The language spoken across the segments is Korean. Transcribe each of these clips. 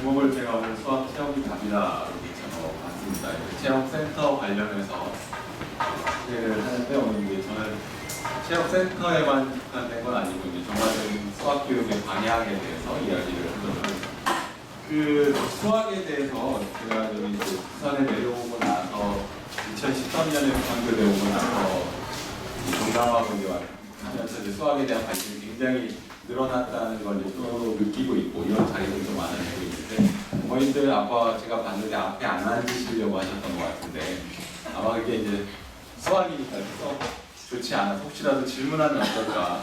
제목을 제가 오늘 수학 체험이 답이다 이렇게 적어봤습니다. 이제 체험센터 관련해서 소개를 하는데 오늘 이제 저는 체험센터에만 국한된 건 아니고 이제 전반적인 수학 교육의 방향에 대해서 이야기를 하도록 하겠습니다. 그 수학에 대해서 제가 여기 이제 부산에 내려오고 나서 2013년에 부산교대 오고 나서 이 정당하고 이제 하면서 수학에 대한 관심이 굉장히 늘어났다는 걸 또 느끼고 있고 이런 자리들도 많아지고 있는데 어머님들 아빠 제가 봤는데 앞에 안 앉으시려고 하셨던 것 같은데 아마 그게 이제 수학이니까 또 좋지 않아서 혹시라도 질문하면 어떨까.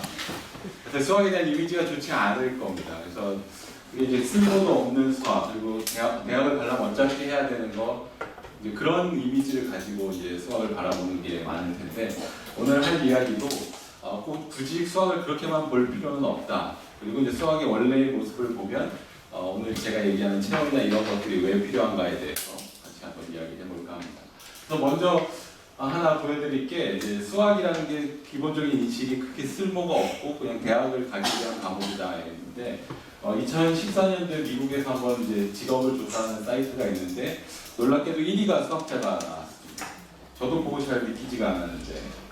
그래서 수학에 대한 이미지가 좋지 않을 겁니다. 그래서 그게 이제 쓸모도 없는 수학 그리고 대학, 대학을 가려면 어차피 해야 되는 거 이제 그런 이미지를 가지고 이제 수학을 바라보는 게 많을 텐데 오늘 할 이야기도 어, 꼭 굳이 수학을 그렇게만 볼 필요는 없다. 그리고 이제 수학의 원래의 모습을 보면 어, 오늘 제가 얘기하는 체험이나 이런 것들이 왜 필요한가에 대해서 같이 한번 이야기해 볼까 합니다. 그래서 먼저 어, 하나 보여드릴 게 이제 수학이라는 게 기본적인 인식이 크게 쓸모가 없고 그냥 대학을 가기 위한 과목이다 했는데 어, 2014년도에 미국에서 한번 이제 직업을 조사하는 사이트가 있는데 놀랍게도 1위가 수학자가 나왔습니다. 저도 보고 잘 믿기지가 않았는데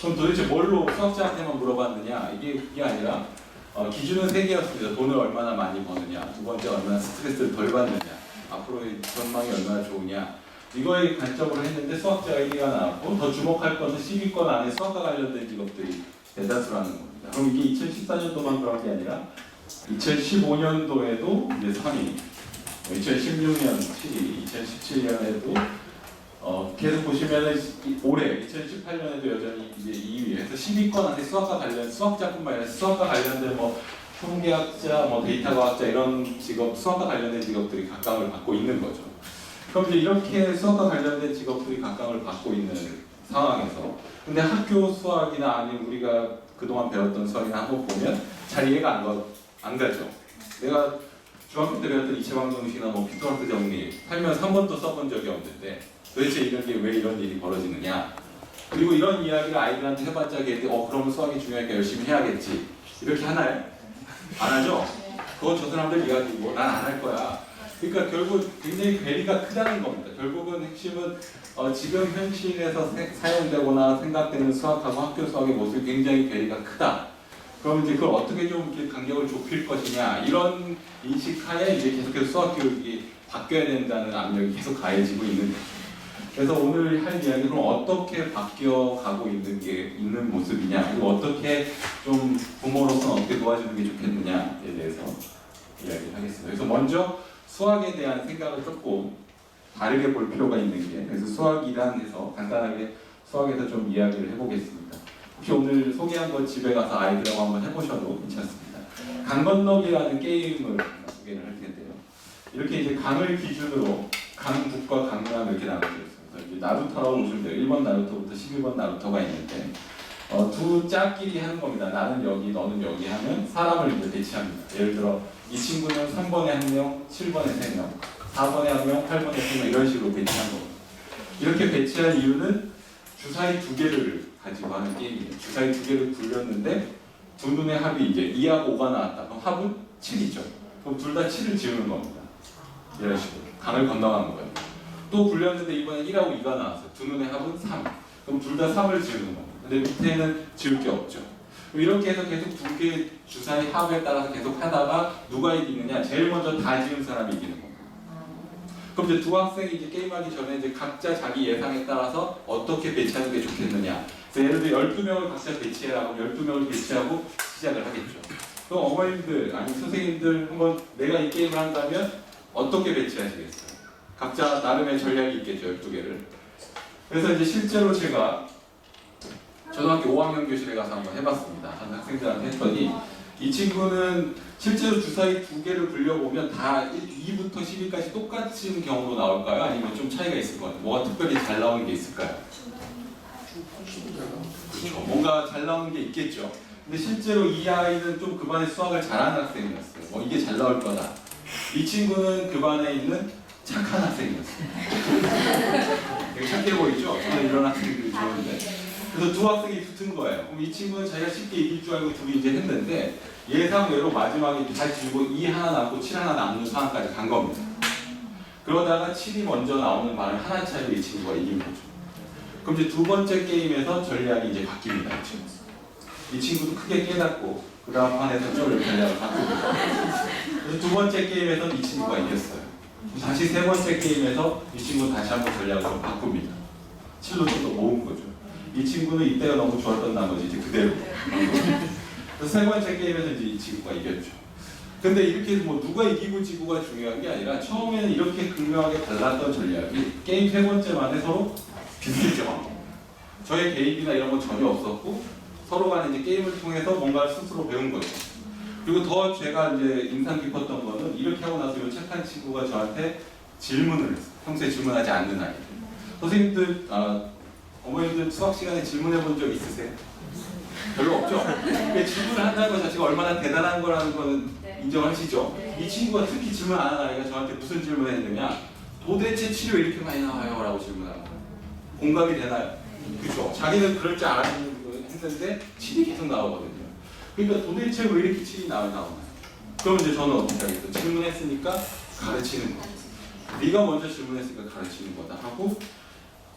그럼 도대체 뭘로 수학자한테만 물어봤느냐 이게 그게 아니라 어, 기준은 세 개였습니다. 돈을 얼마나 많이 버느냐, 두 번째 얼마나 스트레스를 덜 받느냐, 앞으로의 전망이 얼마나 좋으냐 이거에 관점으로 했는데 수학자가 1위가 나왔고 더 주목할 것은 10위권 안에 수학과 관련된 직업들이 대다수라는 겁니다. 그럼 이게 2014년도만 그런 게 아니라 2015년도에도 이제 3위, 2016년 7위, 2017년에도 어, 계속 보시면은 이- 올해 2018년에도 여전히 이제 2위에서 10위권 안에 수학과 관련 수학자뿐만 아니라 수학과 관련된 뭐 통계학자, 뭐 데이터 과학자 이런 직업 수학과 관련된 직업들이 각광을 받고 있는 거죠. 그럼 이제 이렇게 수학과 관련된 직업들이 각광을 받고 있는 상황에서 근데 학교 수학이나 아니면 우리가 그동안 배웠던 수학이나 한번 보면 잘 이해가 안, 가, 안 가죠. 내가 중학교 때 배웠던 이체방정식이나 뭐 피트와트 정리 살면서 한 번도 써본 적이 없는데 도대체 이런 게 왜 이런 일이 벌어지느냐 그리고 이런 이야기를 아이들한테 해봤자 걔들 어 그러면 수학이 중요하니까 열심히 해야겠지 이렇게 하나요? 안 하죠? 그건 저 사람들 이야기고 난 안 할 거야 그러니까 결국 굉장히 괴리가 크다는 겁니다 결국은 핵심은 어, 지금 현실에서 세- 사용되거나 생각되는 수학하고 학교 수학의 모습이 굉장히 괴리가 크다 그럼 이제 그걸 어떻게 좀 이렇게 간격을 좁힐 것이냐 이런 인식하에 이제 계속해서 수학 교육이 바뀌어야 된다는 압력이 계속 가해지고 있는. 그래서 오늘 할 이야기는 어떻게 바뀌어 가고 있는 게 있는 모습이냐 그리고 어떻게 좀 부모로서 어떻게 도와주는 게 좋겠느냐에 대해서 이야기를 하겠습니다. 그래서 먼저 수학에 대한 생각을 조금 다르게 볼 필요가 있는 게 그래서 수학이란 해서 간단하게 수학에서 좀 이야기를 해보겠습니다. 혹시 오늘 소개한 거 집에 가서 아이들하고 한번 해보셔도 괜찮습니다. 강 건너기라는 게임을 소개를 할 텐데요. 이렇게 이제 강을 기준으로 강북과 강남 이렇게 나눠져 이제 나루터라고 보시면 돼요. 1번 나루터부터 11번 나루터가 있는데 어, 두 짝끼리 하는 겁니다. 나는 여기, 너는 여기 하면 사람을 이제 배치합니다. 예를 들어 이 친구는 3번에 한 명, 7번에 3명, 4번에 한 명, 8번에 3명 이런 식으로 배치한 겁니다. 이렇게 배치한 이유는 주사위 두 개를 가지고 하는 게임이에요. 주사위 두 개를 굴렸는데 두 눈의 합이 이제 2하고 5가 나왔다. 그럼 합은 7이죠. 그럼 둘 다 7을 지우는 겁니다. 이런 식으로 강을 건너가는 거예요. 또 굴렸는데 이번에 1하고 2가 나왔어요. 두 눈의 합은 3. 그럼 둘 다 3을 지우는 겁니다. 근데 밑에는 지울 게 없죠. 이렇게 해서 계속 두개 주사위 합에 따라서 계속 하다가 누가 이기느냐? 제일 먼저 다 지은 사람이 이기는 겁니다. 그럼 이제 두 학생이 이제 게임하기 전에 이제 각자 자기 예상에 따라서 어떻게 배치하는 게 좋겠느냐. 그래서 예를 들어 12명을 각자 배치해라. 그럼 12명을 배치하고 시작을 하겠죠. 그럼 어머님들, 아니 선생님들 한번 내가 이 게임을 한다면 어떻게 배치하시겠어요? 각자 나름의 전략이 있겠죠, 12개를. 그래서 이제 실제로 제가 초등학교 5학년 교실에 가서 한번 해봤습니다. 한 학생들한테 했더니 이 친구는 실제로 주사위 두 개를 굴려보면 다 2부터 10위까지 똑같은 경우로 나올까요? 아니면 좀 차이가 있을 것 같아요? 뭐가 특별히 잘 나오는 게 있을까요? 그렇죠. 뭔가 잘 나오는 게 있겠죠. 근데 실제로 이 아이는 좀 그 반에 수학을 잘하는 학생이었어요. 뭐 이게 잘 나올 거다. 이 친구는 그 반에 있는 착한 학생이었어요. 되게 착해 보이죠? 저는 이런 학생들이 좋은데. 그래서 두 학생이 붙은 거예요. 그럼 이 친구는 자기가 쉽게 이길 줄 알고 둘이 이제 했는데 예상외로 마지막에 잘 지우고 2 하나 남고 7 하나 남는 상황까지 간 겁니다. 그러다가 7이 먼저 나오는 바람에 하나 차이로 이 친구가 이긴 거죠. 그럼 이제 두 번째 게임에서 전략이 이제 바뀝니다. 이 친구. 이 친구도 크게 깨닫고 그 다음 판에서 좀 전략을 바꿉니다. 그래서 두 번째 게임에서는 이 친구가 이겼어요. 다시 세 번째 게임에서 이 친구 다시 한번 전략을 좀 바꿉니다. 7로 좀더 모은 거죠. 이 친구는 이때가 너무 좋았던 나머지 이제 그대로. 그래서 세 번째 게임에서 이제 이 친구가 이겼죠. 근데 이렇게 뭐 누가 이기고 지고가 중요한 게 아니라 처음에는 이렇게 극명하게 달랐던 전략이 게임 세 번째만 서로 비슷했죠. 저의 개입이나 이런 건 전혀 없었고 서로 간에 이제 게임을 통해서 뭔가를 스스로 배운 거죠. 그리고 더 제가 이제 인상 깊었던 거는 이렇게 하고 나서 이 착한 친구가 저한테 질문을. 평소에 질문하지 않는 아이들. 선생님들, 아, 어머님들 수학 시간에 질문해 본 적 있으세요? 별로 없죠? 근데 질문을 한다는 것 자체가 얼마나 대단한 거라는 거는 네. 인정하시죠? 네. 이 친구가 특히 질문 안 하는 아이가 저한테 무슨 질문을 했느냐 도대체 치료 왜 이렇게 많이 나와요? 라고 질문하는 거예요 공감이 되나요? 그죠? 자기는 그럴 줄 알았는데 칠이 계속 나오거든요 그러니까 도대체 왜 이렇게 칠이 나와 나오나요? 그럼 이제 저는 어떻게 하겠어요? 질문했으니까 가르치는 거 네가 먼저 질문했으니까 가르치는 거다 하고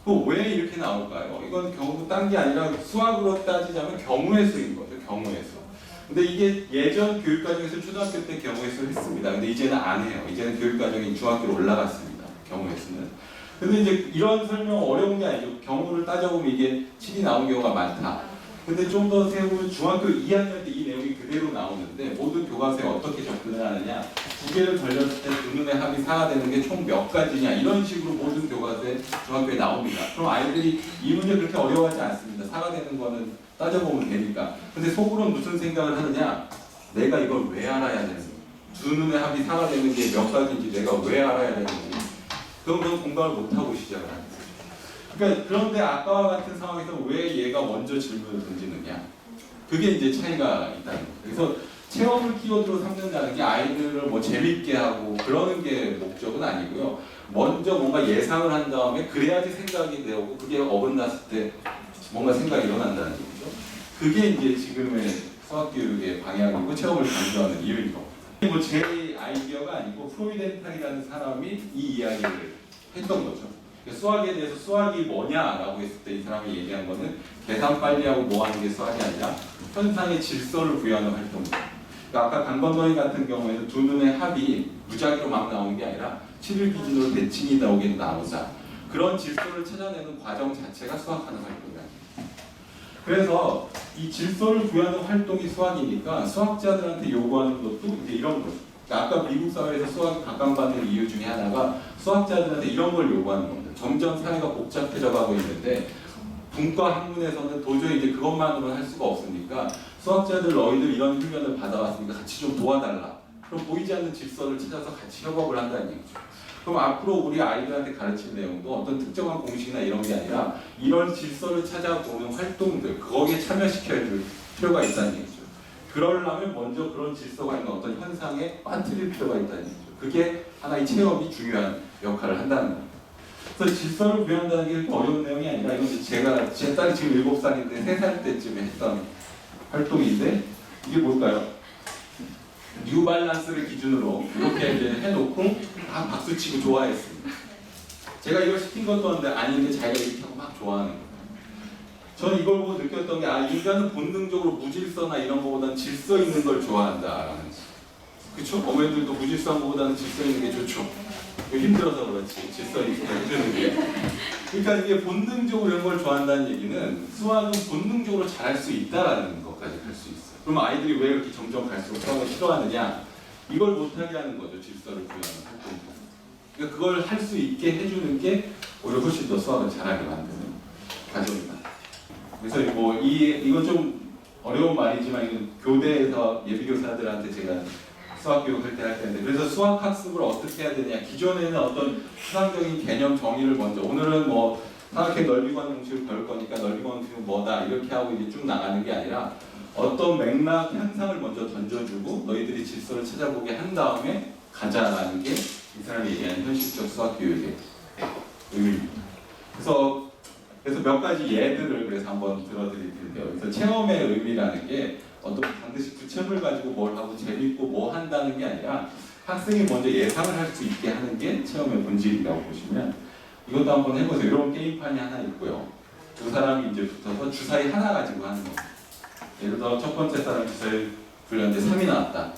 그왜 이렇게 나올까요? 이건 경우 딴게 아니라 수학으로 따지자면 경우의 수인 거죠 경우의 수 근데 이게 예전 교육과정에서 초등학교 때 경우의 수를 했습니다. 근데 이제는 안 해요. 이제는 교육과정이 중학교로 올라갔습니다. 경우의 수는. 근데 이제 이런 설명 어려운 게 아니죠. 경우를 따져보면 이게 7이 나온 경우가 많다. 근데 좀 더 세우면 중학교 2학년 때 이 내용이 그대로 나오는데 모든 교과서에 어떻게 접근을 하느냐 두 개를 걸렸을 때 두 눈의 합이 4가 되는 게 총 몇 가지냐 이런 식으로 모든 교과서에 중학교에 나옵니다. 그럼 아이들이 이 문제 그렇게 어려워하지 않습니다. 4가 되는 거는 따져보면 되니까. 근데 속으로 무슨 생각을 하느냐 내가 이걸 왜 알아야 되는지 두 눈의 합이 4가 되는 게 몇 가지인지 내가 왜 알아야 되는지 그건 공감을 못하고 시작을 거죠. 그러니까 그런데 아까와 같은 상황에서 왜 얘가 먼저 질문을 던지느냐 그게 이제 차이가 있다는 거예요. 그래서 체험을 키워드로 삼는다는 게 아이들을 뭐 재밌게 하고 그러는 게 목적은 아니고요. 먼저 뭔가 예상을 한 다음에 그래야지 생각이 되고 그게 어긋났을 때 뭔가 생각이 일어난다는 얘기죠. 그게 이제 지금의 수학교육의 방향이고 체험을 강조하는 이유인 겁니다. 뭐제 아이디어가 아니고 프로이덴탈이라는 사람이 이 이야기를 했던 거죠. 그러니까 수학에 대해서 수학이 뭐냐라고 했을 때 이 사람이 얘기한 거는 계산 빨리 하고 뭐 하는 게 수학이 아니라 현상의 질서를 부여하는 활동이다. 그러니까 아까 강건너이 같은 경우에는 두 눈의 합이 무작위로 막 나오는 게 아니라 7일 기준으로 대칭이 나오게 나오자 그런 질서를 찾아내는 과정 자체가 수학하는 활동이야. 그래서 이 질서를 부여하는 활동이 수학이니까 수학자들한테 요구하는 것도 이제 이런 거죠. 그러니까 아까 미국 사회에서 수학이 각광받는 이유 중에 하나가 수학자들한테 이런 걸 요구하는 겁니다. 점점 사회가 복잡해져 가고 있는데 분과 학문에서는 도저히 이제 그것만으로는 할 수가 없으니까 수학자들 너희들 이런 훈련을 받아왔으니까 같이 좀 도와달라. 그럼 보이지 않는 질서를 찾아서 같이 협업을 한다는 얘기죠. 그럼 앞으로 우리 아이들한테 가르칠 내용도 어떤 특정한 공식이나 이런 게 아니라 이런 질서를 찾아보는 활동들 거기에 참여시켜야 될 필요가 있다는 얘기죠. 그러려면 먼저 그런 질서가 있는 어떤 현상에 빠뜨릴 필요가 있다는 얘기죠. 그게 하나의 체험이 중요한 역할을 한다는 겁니다. 그래서 질서를 구현한다는 게 어려운 내용이 아니라 이건 제가 제 딸이 지금 7살인데 3살 때쯤에 했던 활동인데 이게 뭘까요? 뉴발란스를 기준으로 이렇게 이제 해놓고 다 박수치고 좋아했습니다. 제가 이걸 시킨 것도 한데 아닌데 자기가 이렇게 하고 막 좋아하는 거예요. 저는 이걸 보고 느꼈던 게 아 인간은 본능적으로 무질서나 이런 거보다는 질서 있는 걸 좋아한다라는 그쵸? 어머니들도 무질서한 것보다는 질서 있는 게 좋죠. 힘들어서 그렇지 질서 있게 해주는 게 그러니까 이게 본능적으로 이런 걸 좋아한다는 얘기는 수학은 본능적으로 잘할 수 있다라는 것까지 갈 수 있어요. 그럼 아이들이 왜 이렇게 점점 갈수록 수학을 싫어하느냐? 이걸 못하게 하는 거죠 질서를 구현하는 활동. 그러니까 그걸 할 수 있게 해주는 게 오히려 훨씬 더 수학을 잘하게 만드는 과정입니다. 그래서 뭐 이 이건 좀 어려운 말이지만 이건 교대에서 예비 교사들한테 제가 수학 교육할 때할 텐데 그래서 수학 학습을 어떻게 해야 되냐 기존에는 어떤 수학적인 개념 정의를 먼저 오늘은 뭐 사각형 넓이관 공식을 배울 거니까 넓이관 공식은 뭐다 이렇게 하고 이제 쭉 나가는 게 아니라 어떤 맥락 현상을 먼저 던져주고 너희들이 질서를 찾아보게 한 다음에 가자라는 게 이 사람이 얘기하는 현실적 수학 교육의 의미입니다. 그래서 그래서 몇 가지 예들을 그래서 한번 들어드릴 텐데요. 그래서 체험의 의미라는 게 어떤 반드시 부채물 가지고 뭘 하고 재밌고 뭐 한다는 게 아니라 학생이 먼저 예상을 할 수 있게 하는 게 체험의 본질이라고 보시면 이것도 한번 해보세요. 이런 게임판이 하나 있고요. 두 사람이 이제 붙어서 주사위 하나 가지고 하는 거예요. 예를 들어 첫 번째 사람 주사위 불렸는데 3이 나왔다.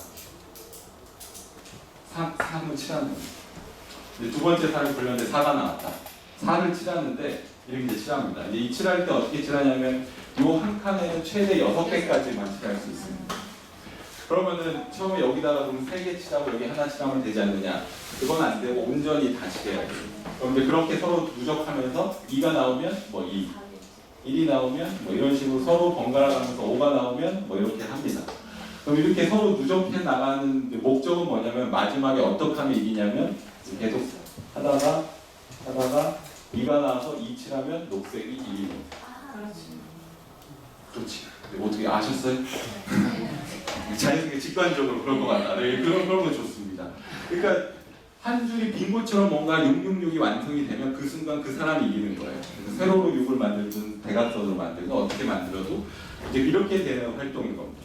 3, 3을 칠하는 거예요. 두 번째 사람이 불렸는데 4가 나왔다. 4를 칠하는데 이렇게 이제 칠합니다. 이제 이 칠할 때 어떻게 칠하냐면 요 한 칸에는 최대 6개까지만 칠할 수 있습니다. 그러면은 처음에 여기다가 그럼 3개 칠하고 여기 하나 칠하면 되지 않느냐? 그건 안 되고 온전히 다 칠해야 돼요. 이제 그렇게 서로 누적하면서 2가 나오면 뭐 2, 1이 나오면 뭐 이런 식으로 서로 번갈아 가면서 5가 나오면 뭐 이렇게 합니다. 그럼 이렇게 서로 누적해 나가는 목적은 뭐냐면 마지막에 어떻게 하면 이기냐면 계속 하다가 하다가 2가 나와서 2 칠하면 녹색이 이기는 거예요. 그렇지. 근데 어떻게 아셨어요? 자연스럽게 직관적으로 그럴 것 같다. 네, 그런 그런 건 좋습니다. 그러니까 한 줄이 빙고처럼 뭔가 666이 완성이 되면 그 순간 그 사람이 이기는 거예요. 세로로 6을 만들든 대각선으로 만들든 어떻게 만들어도 이제 이렇게 되는 활동인 겁니다.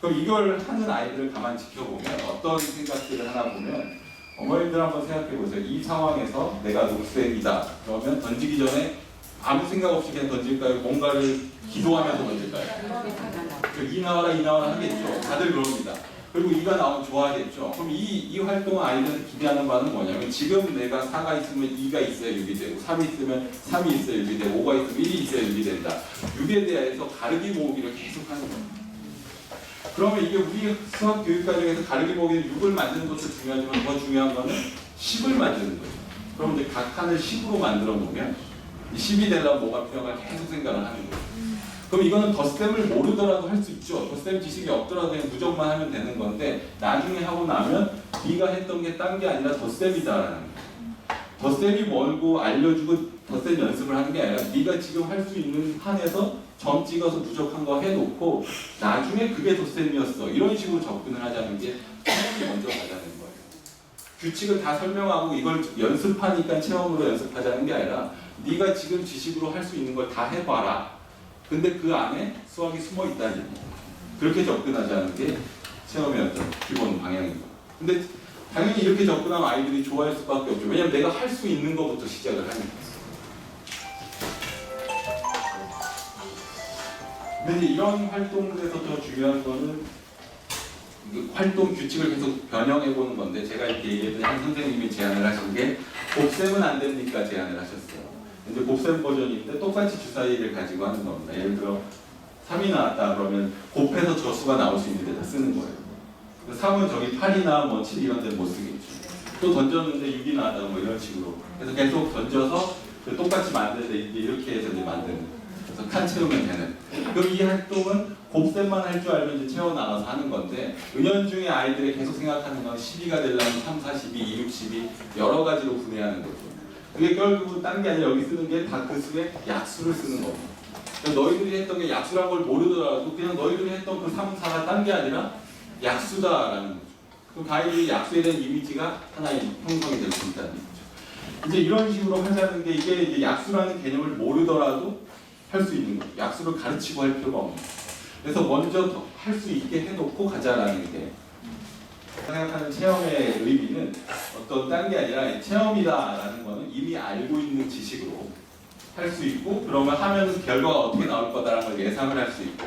그럼 이걸 하는 아이들을 가만 지켜보면 어떤 생각들을 하나 보면 어머님들 한번 생각해 보세요. 이 상황에서 내가 녹색이다. 그러면 던지기 전에 아무 생각 없이 그냥 던질까요? 뭔가를 기도하면서 던질까요? 그이 나와라 이 나와라 하겠죠. 다들 그럽니다. 그리고 이가 나오면 좋아하겠죠. 그럼 이, 이 활동을 아이들은 기대하는 바는 뭐냐면 지금 내가 4가 있으면 2가 있어야 6이 되고 3이 있으면 3이 있어야 6이 되고 5가 있으면 1이 있어야 6이 된다. 6에 대해서 가르기 모으기를 계속 하는 거예요. 그러면 이게 우리 수학 교육 과정에서 가르기 모으기는 6을 만드는 것도 중요하지만 더 중요한 거는 10을 만드는 거예요. 그럼 이제 각 칸을 10으로 만들어 이 10이 되려면 뭐가 필요한가 계속 생각을 하는 거예요. 그럼 이거는 덧셈을 모르더라도 할 수 있죠. 덧셈 지식이 없더라도 그냥 누적만 하면 되는 건데 나중에 하고 나면 네가 했던 게 딴 게 아니라 덧셈이다라는 거예요. 덧셈이 뭘고 알려주고 덧셈 연습을 하는 게 아니라 네가 지금 할 수 있는 한에서 점 찍어서 누적한 거 해놓고 나중에 그게 덧셈이었어. 이런 식으로 접근을 하자는 게 체험이 먼저 가자는 거예요. 규칙을 다 설명하고 이걸 연습하니까 체험으로 연습하자는 게 아니라 네가 지금 지식으로 할 수 있는 걸 다 해봐라. 근데 그 안에 수학이 숨어 얘기예요. 그렇게 접근하자는 게 체험의 어떤 기본 방향입니다. 근데 당연히 이렇게 접근하면 아이들이 좋아할 수밖에 없죠. 왜냐면 내가 할 수 있는 것부터 시작을 하니까. 근데 이런 활동들에서 더 중요한 거는 그 활동 규칙을 계속 변형해 보는 건데 제가 이렇게 얘기했더니 한 선생님이 제안을 하신 게 곱셈은 안 됩니까 제안을 하셨어요. 이제 곱셈 버전인데 똑같이 주사위를 가지고 하는 겁니다. 예를 들어 3이 나왔다 그러면 곱해서 저 수가 나올 수 있는 데다 쓰는 거예요. 3은 저기 8이나 뭐 7 이런 데는 못 쓰겠죠. 또 던졌는데 6이 나왔다 뭐 이런 식으로. 그래서 계속 던져서 그 똑같이 만드는데 이렇게 해서 이제 만드는. 칸 채우면 되는. 그럼 이 활동은 곱셈만 할 줄 알면 이제 채워 나가서 하는 건데 은연중에 아이들이 계속 생각하는 건 12가 되려면 3, 4, 12, 2, 6, 12 여러 가지로 분해하는 거죠. 그게 결국은 딴 게 아니라 여기 쓰는 게 다 그 수의 약수를 쓰는 겁니다. 그러니까 너희들이 했던 게 약수란 걸 모르더라도 그냥 너희들이 했던 그 3, 4가 딴 게 아니라 약수다라는 거죠. 그럼 아이들이 약수에 대한 이미지가 하나의 형성이 될 수 있다는 거죠. 이제 이런 식으로 하자는 게 이게 약수라는 개념을 모르더라도 할 수 있는 거죠. 약수를 가르치고 할 필요가 없는 거죠. 그래서 먼저 할 수 있게 해놓고 가자라는 게 생각하는 체험의 의미는 어떤 딴 게 아니라 체험이다라는 거는 이미 알고 있는 지식으로 할 수 있고 그러면 하면 결과가 어떻게 나올 거다라는 걸 예상을 할 수 있고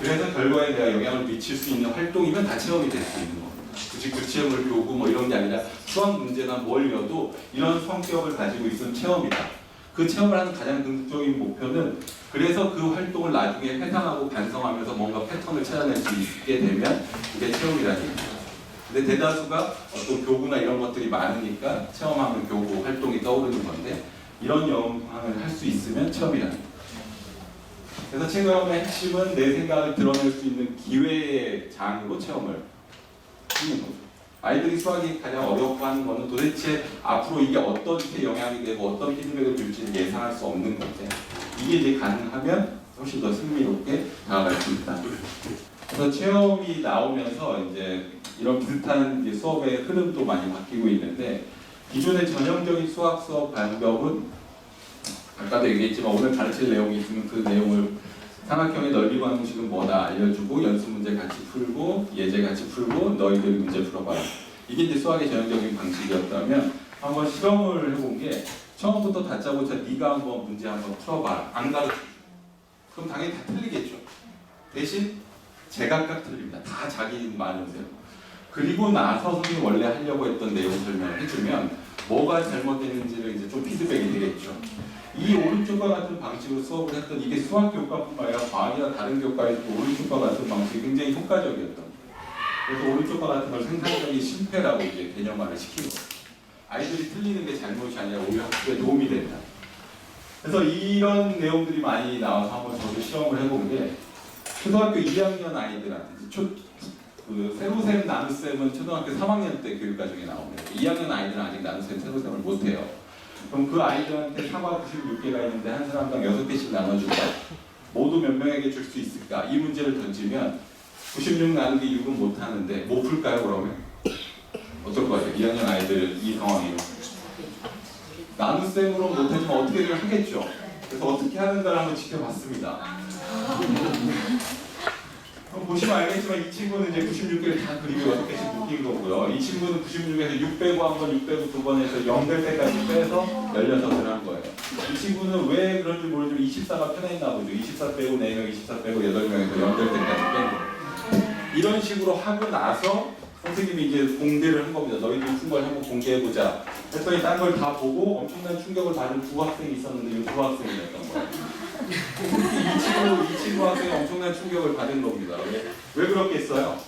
그래서 결과에 내가 영향을 미칠 수 있는 활동이면 다 체험이 될 수 있는 겁니다. 굳이 교체물 교구 뭐 이런 게 아니라 수학 문제나 뭘려도 이런 성격을 가지고 있으면 체험이다. 그 체험을 하는 가장 긍정적인 목표는 그래서 그 활동을 나중에 회상하고 반성하면서 뭔가 패턴을 찾아낼 수 있게 되면 그게 체험이라는 얘기죠. 근데 대다수가 어떤 교구나 이런 것들이 많으니까 체험하면 교구 활동이 떠오르는 건데 이런 영향을 할 수 있으면 체험이라는 거예요. 그래서 체험의 핵심은 내 생각을 드러낼 수 있는 기회의 장으로 체험을 하는 거죠. 아이들이 수학이 가장 어려워하는 거는 도대체 앞으로 이게 어떻게 영향이 되고 어떤 피드백을 줄지를 예상할 수 없는 건데 이게 이제 가능하면 훨씬 더 흥미롭게 다가갈 수 있다. 그래서 체험이 나오면서 이제 이런 비슷한 이제 수업의 흐름도 많이 바뀌고 있는데 기존의 전형적인 수학 수업 방법은 아까도 얘기했지만 오늘 가르칠 내용이 있으면 그 내용을 삼각형의 넓이 관공식은 뭐다 알려주고 연습 문제 같이 풀고 예제 같이 풀고 너희들이 문제 풀어봐라. 이게 이제 수학의 전형적인 방식이었다면 한번 실험을 해본 게 처음부터 다짜고짜 네가 한번 문제 한번 풀어봐라. 안 가르쳐. 그럼 당연히 다 틀리겠죠. 대신 제각각 틀립니다. 다 자기 말이세요. 그리고 나서 선생님이 원래 하려고 했던 내용 설명을 해주면 뭐가 잘못됐는지를 이제 좀 피드백이 되겠죠. 이 오른쪽과 같은 방식으로 수업을 했던 이게 수학 교과뿐만 아니라 과학이나 다른 교과에서 오른쪽과 같은 방식이 굉장히 효과적이었던 거예요. 그래서 오른쪽과 같은 걸 생산적인 실패라고 이제 개념화를 거예요. 아이들이 틀리는 게 잘못이 아니라 오히려 학습에 도움이 된다. 그래서 이런 내용들이 많이 나와서 한번 저도 실험을 해본 게 초등학교 2학년 아이들한테 초, 그 세로셈 나눗셈은 초등학교 3학년 때 교육과정에 나옵니다. 2학년 아이들은 아직 나눗셈 세로셈을 못해요. 그럼 그 아이들한테 사과 96개가 있는데 한 사람당 6개씩 나눠줄까? 모두 몇 명에게 줄 수 있을까? 이 문제를 던지면 96 나누기 6은 못하는데 못 풀까요 그러면? 어떨 것 같아요? 2학년 아이들 이 상황이요. 나눗셈으로 못하지만 어떻게든 하겠죠. 그래서 어떻게 하는가를 한번 지켜봤습니다. 그럼 보시면 알겠지만 이 친구는 이제 96개를 다 그리고 6개씩 묶인 거고요. 이 친구는 96에서 6 빼고 한 번, 6 빼고 두 번 해서 0될 때까지 빼서 16을 한 거예요. 이 친구는 왜 그런지 모르지만 24가 편했나 보죠. 24 빼고 4명, 24 빼고 8명에서 0될 때까지 뺀 거예요. 이런 식으로 하고 나서 선생님이 이제 공개를 한 겁니다. 너희들이 푼걸 한번 공개해보자. 했더니 딴 걸 다 보고 엄청난 충격을 받은 두 학생이 있었는데 이두 학생이었던 거예요. 이 친구, 이 친구 학생이 엄청난 충격을 받은 겁니다. 왜, 왜 그렇겠어요?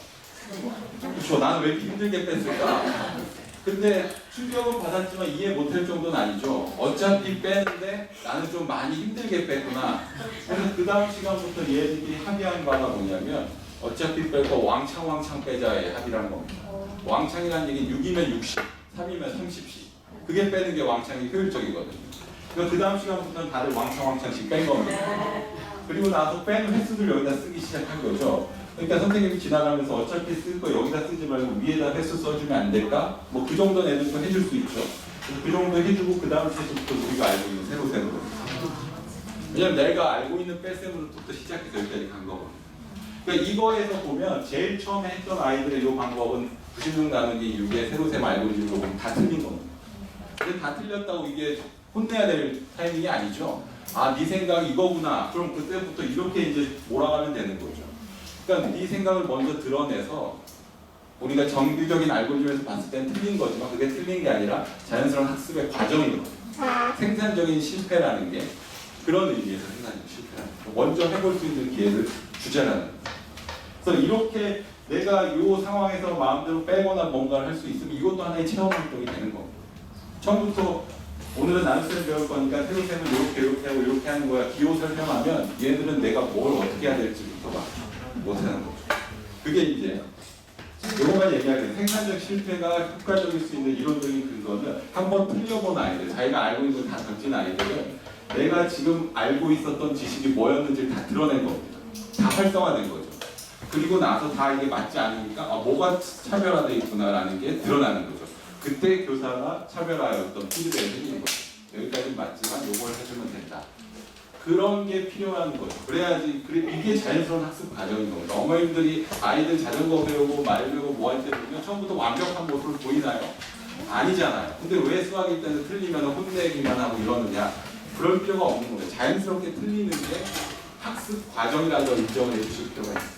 그렇죠. 나는 왜 이렇게 힘들게 뺐을까? 근데 충격은 받았지만 이해 못할 정도는 아니죠. 어차피 빼는데 나는 좀 많이 힘들게 뺐구나. 그래서 그 다음 시간부터 얘들끼리 합의한 바가 뭐냐면 어차피 뺄 거 왕창 왕창 빼자의 합의라는 겁니다. 왕창이라는 얘기는 6이면 60, 3이면 30씩. 그게 빼는 게 왕창이 효율적이거든요. 그 다음 시간부터는 다들 왕창 왕창씩 뺀 겁니다. 그리고 나서 빼는 횟수를 여기다 쓰기 시작한 거죠. 그러니까 선생님이 지나가면서 어차피 쓸 거 여기다 쓰지 말고 위에다 횟수 써주면 안 될까? 뭐 그 정도는 애들도 해줄 수 있죠. 그래서 그 정도 해주고 그 다음 세부터 우리가 알고 있는 세로 세로. 왜냐면 내가 알고 있는 뺄셈으로부터 시작해서 여기까지 간 거거든요. 그러니까 이거에서 보면 제일 처음에 했던 아이들의 이 방법은 96 나누기 6의 세로셈 알고리즘으로 보면 다 틀린 겁니다. 근데 다 틀렸다고 이게 혼내야 될 타이밍이 아니죠. 아, 네 생각 이거구나. 그럼 그때부터 이렇게 이제 몰아가면 되는 거죠. 그러니까 네 생각을 먼저 드러내서 우리가 정규적인 알고리즘에서 봤을 땐 틀린 거지만 그게 틀린 게 아니라 자연스러운 학습의 과정인 거죠. 생산적인 실패라는 게 그런 의미에서 생산적인 실패라는 거죠. 먼저 해볼 수 있는 기회를 주자라는 거죠. 그래서 이렇게 내가 이 상황에서 마음대로 빼거나 뭔가를 할 수 있으면 이것도 하나의 체험 활동이 되는 겁니다. 처음부터 오늘은 나눗셈 배울 거니까 세로셈을 이렇게 이렇게 하고 이렇게 하는 거야 기호 설명하면 얘들은 내가 뭘 어떻게 해야 될지부터 막 못하는 거죠. 그게 이제 요거만 얘기하면 생산적 실패가 효과적일 수 있는 이론적인 근거는 한번 틀려본 아이들, 자기가 알고 있는 걸 다 던진 아이들은 내가 지금 알고 있었던 지식이 뭐였는지를 다 드러낸 겁니다. 다 활성화된 거죠. 그리고 나서 다 이게 맞지 않으니까 아, 뭐가 차별화되어 있구나라는 게 드러나는 거죠. 그때 교사가 차별화였던 피드백을 해주는 거죠. 여기까지 맞지만 요걸 해주면 된다. 그런 게 필요한 거죠. 그래야지 그래 이게 자연스러운 학습 과정인 겁니다. 어머님들이 아이들 자전거 배우고 말 배우고 뭐 할 때 보면 처음부터 완벽한 모습을 보이나요? 아니잖아요. 근데 왜 수학일 때는 틀리면 혼내기만 하고 이러느냐? 그럴 필요가 없는 거예요. 자연스럽게 틀리는 게 학습 과정이라도 인정을 해주실 필요가 있어요.